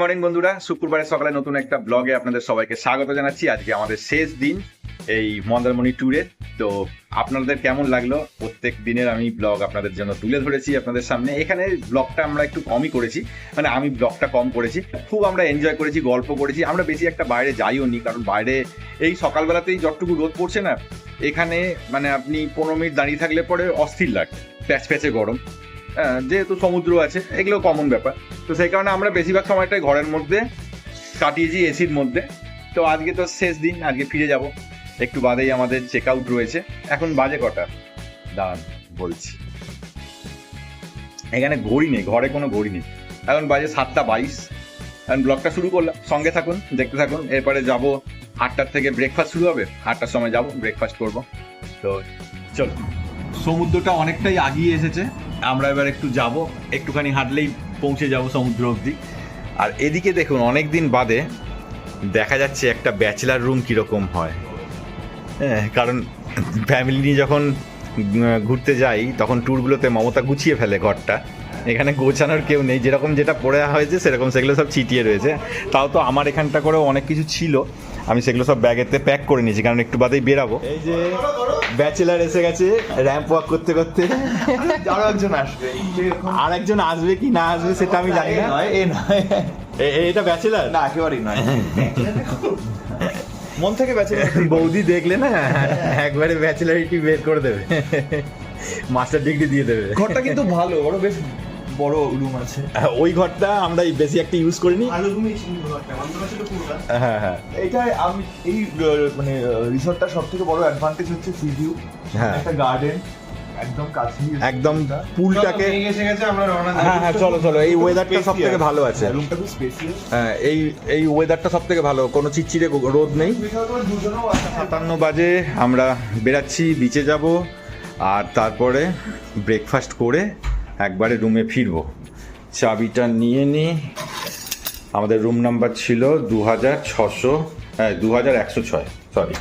Morning বন্ধুরা। শুক্রবারের সকালে নতুন একটা ব্লগে আপনাদের সবাইকে স্বাগত জানাচ্ছি। আজকে আমাদের শেষ দিন এই মন্দারমণি ট্যুরের তো আপনাদের কেমন লাগল? প্রত্যেক দিনের আমি ব্লগ আপনাদের জন্য তুলে ধরেছি আপনাদের সামনে। এখানে ব্লগটা আমরা একটু কমই করেছি। মানে আমি ব্লগটা কম করেছি। খুব আমরা এনজয় করেছি, গল্প করেছি। আমরা বেশি একটা বাইরে যাইও নি, কারণ বাইরে এই সকালবেলাতেই যতটুকু রোদ পড়ছে না, এখানে মানে আপনি পনেরো মিনিট দাঁড়িয়ে থাকলে পরে অস্থির লাগে প্যাচ প্যাচে গরম যেহেতু সমুদ্র আছে, এগুলো কমন ব্যাপার। তো সেই কারণে আমরা বেশিরভাগ সময়টাই ঘরের মধ্যে কাটিয়েছি এসির মধ্যে। তো আজকে তো শেষ দিন, আজকে ফিরে যাব। একটু বাদেই আমাদের চেক আউট রয়েছে। এখন বাজে কটা? দাঁড়ান, বলছি। এখানে ঘড়ি নেই, ঘরে কোনো ঘড়ি নেই। এখন বাজে সাতটা বাইশ। এখন ব্লগটা শুরু করলাম। সঙ্গে থাকুন, দেখতে থাকুন। এরপরে যাব, আটটার থেকে ব্রেকফাস্ট শুরু হবে। আটটার সময় যাব ব্রেকফাস্ট করব। তো চলো সমুদ্রটা অনেকটাই আগিয়ে এসেছে। আমরা এবার একটু যাব। একটুখানি হাঁটলেই পৌঁছে যাব সমুদ্র অবধি। আর এদিকে দেখুন অনেক দিন বাদে দেখা যাচ্ছে একটা ব্যাচেলার রুম কীরকম হয়। হ্যাঁ কারণ ফ্যামিলি নিয়ে যখন ঘুরতে যাই, তখন ট্যুরগুলোতে মমতা গুছিয়ে ফেলে ঘরটা। এখানে গোছানোর কেউ নেই, যেরকম যেটা পড়ে হয়েছে, সেরকম সেগুলো সব ছিটিয়ে রয়েছে। তাও তো আমার এখানটা করেও অনেক কিছু ছিল। আমি সেগুলো সব ব্যাগেতে প্যাক করে নিয়েছি কারণ একটু বাদেই বেরাবো। এই যে ব্যাচেলার এসে গেছে র্যাম্প ওয়াক করতে করতে। আরও একজন আসবে। আর একজন আসবে কি না আসবে সেটা আমি জানি না। নয় এ নয়। এটা ব্যাচেলার না একেবারেই নয়। মন থেকে ব্যাচেলার বৌদি দেখলে না একবারে ব্যাচেলারিটি বের করে দেবে। মাস্টার ডিগ্রি দিয়ে দেবে। ঘরটা কিন্তু ভালো বড় বেশ বড় রুম আছে। ওই ঘরটা আমরা বেশি একটা ইউজ করিনি। হ্যাঁ হ্যাঁ এটা আমি এই মানে রিসর্টটা সব থেকে বড় অ্যাডভান্টেজ হচ্ছে সি ভিউ হ্যাঁ। একটা গার্ডেন একদম একদম পুলটাকে এসে গেছে আমরা রওনা হ্যাঁ হ্যাঁ চলো চলো এই ওয়েদারটা সব থেকে ভালো আছে। রুমটা খুব স্পেসিয়াস হ্যাঁ এই এই ওয়েদারটা সব থেকে ভালো কোনো চিচ্ছিরে রোদ নেই। সাতান্ন বাজে আমরা বেরাচ্ছি বিচে যাব আর তারপরে ব্রেকফাস্ট করে একবারে রুমে ফিরবো। চাবিটা নিয়ে নি। আমাদের রুম নাম্বার ছিল দু হাজার ছশো হ্যাঁ দু হাজার একশো ছয় সরি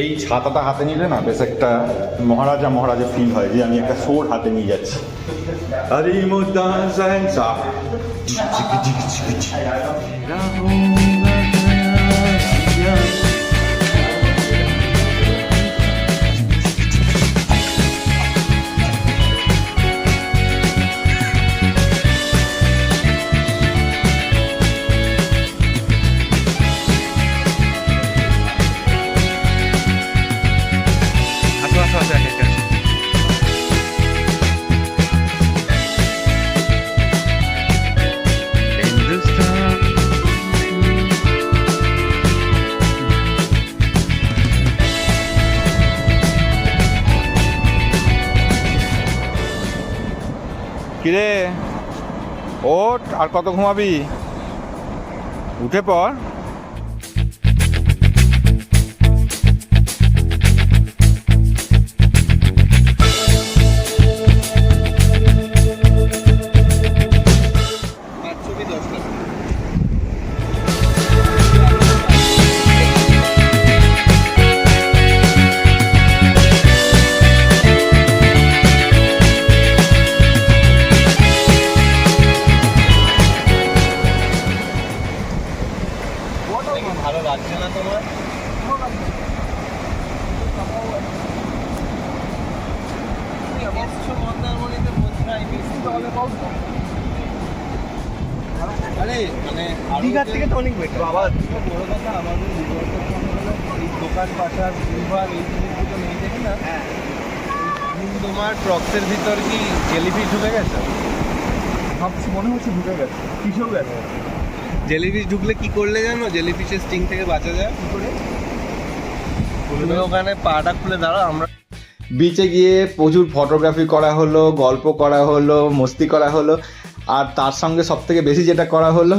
এই ছাতাটা হাতে নিলে না বেশ একটা মহারাজা মহারাজা ফিল হয় যে আমি একটা সোর হাতে নিয়ে যাচ্ছি। আরে মুদ্দান কিরে? ওঠ আর কত ঘুমাবি? উঠে পর দোকান ভিড়ভাড় এই জিনিসগুলো নেই দেখি না। এখন তোমার ট্রক্সের ভিতর কি জেলিফিশ ঢুকে গেছে? ভাবছি মনে হচ্ছে ঢুকে গেছে কিসেও গেছে। জেলিফিশ ঢুকলে কি করলে জানো? জেলিফিশের স্টিং থেকে বাঁচা যায়। কি করে? তুমি ওখানে পাটা খুলে দাঁড়াও আমরা বিচে গিয়ে প্রচুর ফটোগ্রাফি করা হলো গল্প করা হলো মস্তি করা হলো। আর তার সঙ্গে সব থেকে বেশি যেটা করা হলো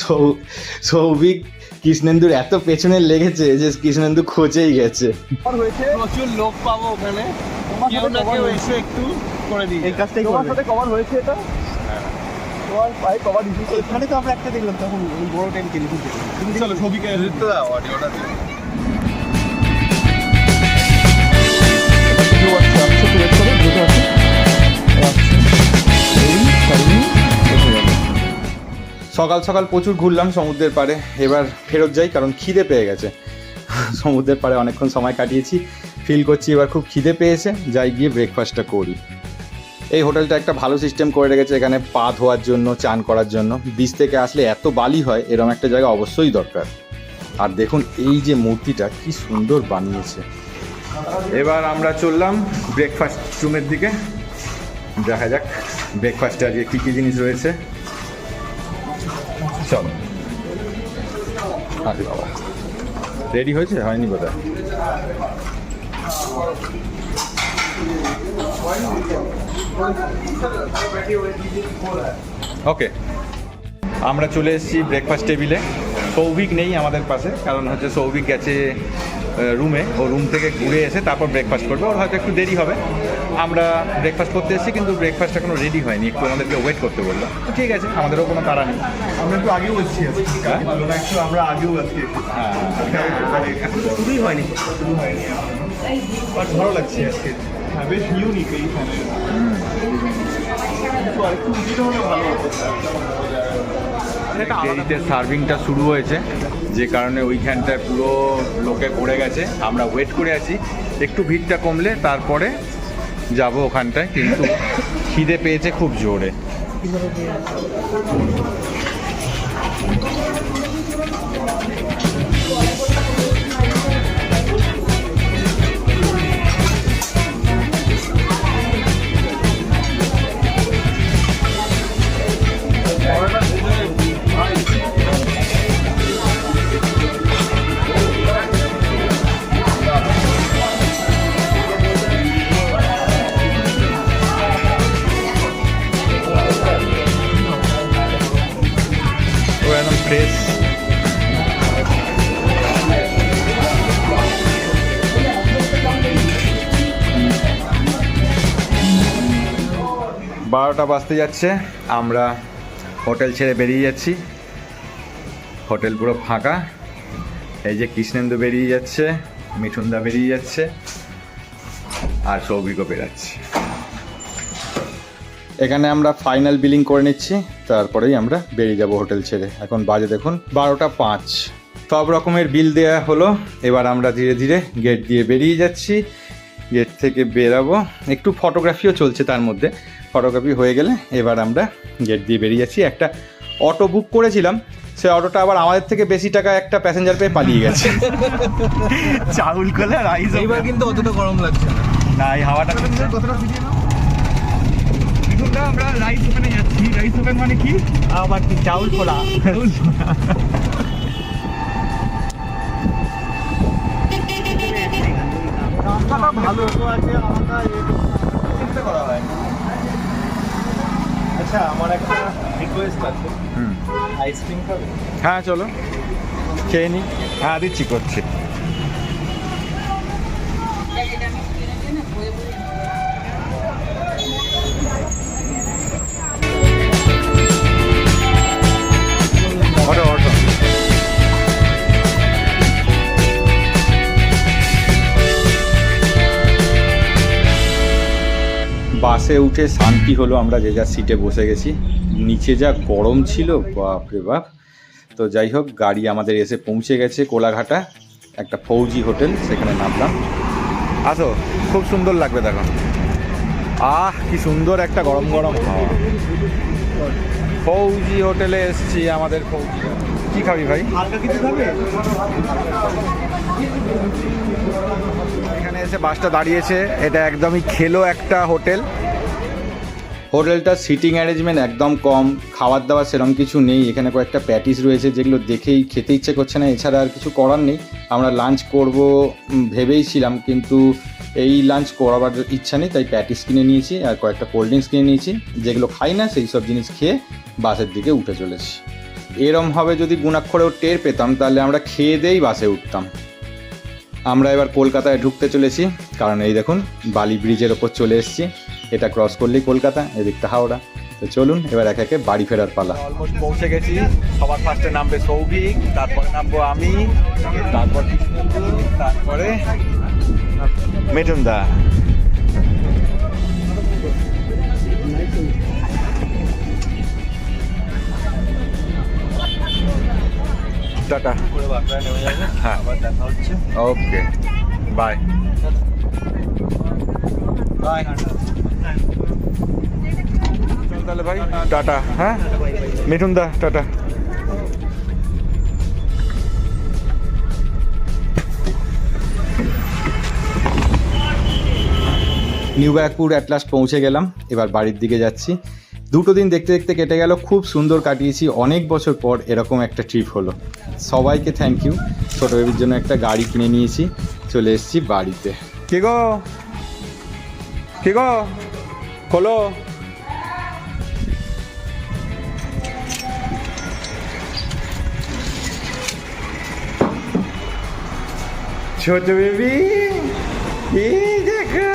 সৌ সৌভিক কৃষ্ণেন্দুর এত পেছনে লেগেছে যে কৃষ্ণেন্দু খোঁজেই গেছে। প্রচুর লোক পাবো ওখানে। কেউ না কেউ এসে একটু করে দিই এই কাজটাই তোমার সাথে কভার হয়েছে এটা? তোমার পায়ে কবার রিভিউ এখানে তো আমরা একটা দেখলাম তখন বড় টাইম টেলিফোন তুমি চলো ছবিকে তো দাও অডিওটা সকাল সকাল প্রচুর ঘুরলাম সমুদ্রের পাড়ে। এবার ফেরত যাই, কারণ খিদে পেয়ে গেছে। সমুদ্রের পাড়ে অনেকক্ষণ সময় কাটিয়েছি ফিল করছি এবার খুব খিদে পেয়েছে, যাই গিয়ে ব্রেকফাস্টটা করি। এই হোটেলটা একটা ভালো সিস্টেম করে রেখেছে এখানে পা ধোয়ার জন্য, চান করার জন্য। বিচ থেকে আসলে এত বালি হয় এরকম একটা জায়গা অবশ্যই দরকার। আর দেখুন এই যে মূর্তিটা, কি সুন্দর বানিয়েছে। এবার আমরা চললাম ব্রেকফাস্ট রুমের দিকে। দেখা যাক ব্রেকফাস্টে আজকে কী কী জিনিস রয়েছে। চলো। আরে বাবা। রেডি হয়েছে? হয়নি কোথায় ওকে। আমরা চলে এসেছি ব্রেকফাস্ট টেবিলে সৌভিক নেই আমাদের পাশে, কারণ হচ্ছে সৌভিক গেছে রুমে ও রুম থেকে ঘুরে এসে তারপর ব্রেকফাস্ট করবে। ওর হয়তো একটু দেরি হবে। আমরা ব্রেকফাস্ট করতে এসেছি কিন্তু ব্রেকফাস্ট এখনও রেডি হয়নি। একটু আমাদেরকে ওয়েট করতে বলল। তো ঠিক আছে আমাদেরও কোনো তাড়া নেই। আমরা একটু আগেও এসেছি হ্যাঁ? আমরা আগেও আজকে হ্যাঁ। শুরুই হয়নি। শুরু হয়নি বাট ভালো লাগছে আজকে। হ্যাঁ বেশ ইউনিক এই ভালো দেরিতে সার্ভিংটা শুরু হয়েছে যে কারণে ওইখানটায় পুরো লোকে পড়ে গেছে। আমরা ওয়েট করে আছি একটু ভিড়টা কমলে তারপরে যাব ওখানটায় কিন্তু খিদে পেয়েছে খুব জোরে। বারোটা বাজতে যাচ্ছে, আমরা হোটেল ছেড়ে বেরিয়ে যাচ্ছি। হোটেল পুরো ফাঁকা। এই যে কৃষ্ণেন্দু বেরিয়ে যাচ্ছে, মিঠুনদা বেরিয়ে যাচ্ছে, আর সৌভিকও বেরাচ্ছে। এখানে আমরা ফাইনাল বিলিং করে নিচ্ছি, তারপরেই আমরা বেরিয়ে যাব হোটেল ছেড়ে। এখন বাজে দেখুন বারোটা পাঁচ। সব রকমের বিল দেওয়া হলো, এবার আমরা ধীরে ধীরে গেট দিয়ে বেরিয়ে যাচ্ছি। গেট থেকে বেরাবো। একটু ফটোগ্রাফিও চলছে তার মধ্যে। ফটোগ্রাফি হয়ে গেলে এবার আমরা গেট দিয়ে বেরিয়ে যাচ্ছি। একটা অটো বুক করেছিলাম সে অটোটা আবার আমাদের থেকে বেশি টাকা একটা প্যাসেঞ্জার পেয়ে পালিয়ে গেছে। চাউল কোলে রাইস এইবার কিন্তু অতটা গরম লাগছে না। না এই হাওয়াটা কতটা ফিরিয়ে নাও? আমরা রাইস ওখানে যাচ্ছি। রাইস ওভেন মানে কি? আবার কি চাউল খোলা ভালো আছে আমরা চিন্তা করা হয় আচ্ছা আমার একটা রিকোয়েস্ট আছে। হুম। আইসক্রিম খাবে? হ্যাঁ চলো। খেয়ে নি? হ্যাঁ দিচ্ছি করছি। বাসে উঠে শান্তি হলো আমরা যে যার সিটে বসে গেছি। নিচে যা গরম ছিল বাপরে বাপ। তো যাই হোক গাড়ি আমাদের এসে পৌঁছে গেছে কোলাঘাটা একটা ফৌজি হোটেল সেখানে নামলাম। আসো খুব সুন্দর লাগবে দেখো। আহ কি সুন্দর একটা গরম গরম হাওয়া। ফৌজি হোটেলে এসছি আমাদের ফৌজি। কি খাবি ভাই? এখানে এসে বাসটা দাঁড়িয়েছে। এটা একদমই খেলো একটা হোটেল। হোটেলটার সিটিং অ্যারেঞ্জমেন্ট একদম কম খাবার দাবার সেরকম কিছু নেই, এখানে কয়েকটা প্যাটিস রয়েছে যেগুলো দেখেই খেতে ইচ্ছে করছে না, এছাড়া আর কিছু করার নেই। আমরা লাঞ্চ করব ভেবেই ছিলাম, কিন্তু এই লাঞ্চ করাবার ইচ্ছা নেই, তাই প্যাটিস কিনে নিয়েছি আর কয়েকটা কোল্ড ড্রিঙ্কস কিনে নিয়েছি। যেগুলো খাই না, সেই সব জিনিস খেয়ে বাসের দিকে উঠে চলেছি এরমভাবে যদি গুণাক্ষরেও টের পেতাম, তাহলে আমরা খেয়ে দিয়েই বাসে উঠতাম। আমরা এবার কলকাতায় ঢুকতে চলেছি, কারণ এই দেখুন, বালি ব্রিজের ওপর চলে এসেছি। এটা ক্রস করলেই কলকাতা এদিকটা হাওড়া। তো চলুন এবার এক একে বাড়ি ফেরার পালা। অলমোস্ট পৌঁছে গেছি। সবার ফার্স্টে নামবে সৌভিক তারপরে নামবো আমি তারপর তারপরে মিঠুন দা টাটা। হ্যাঁ। ওকে বাই বাই তাহলে ভাই টাটা হ্যাঁ? Mithun da tata. New Barrackpore at last পৌঁছে গেলাম এবার বাড়ির দিকে যাচ্ছি। দুটো দিন দেখতে দেখতে কেটে গেল খুব সুন্দর কাটিয়েছি অনেক বছর পর এরকম একটা ট্রিপ হলো। সবাইকে থ্যাংক ইউ ছোটো বেবির জন্য একটা গাড়ি কিনে নিয়েছি চলে এসেছি বাড়িতে। কে গো? কে গো? খোলো। ছোট বেবি, এই দেখো,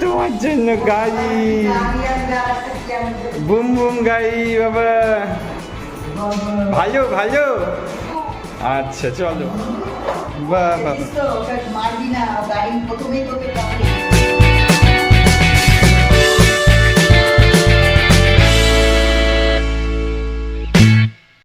তোমার জন্য গাড়ি। বুম বুম গাড়ি, বাবা। ভালো ভালো। আচ্ছা চলো। বাবা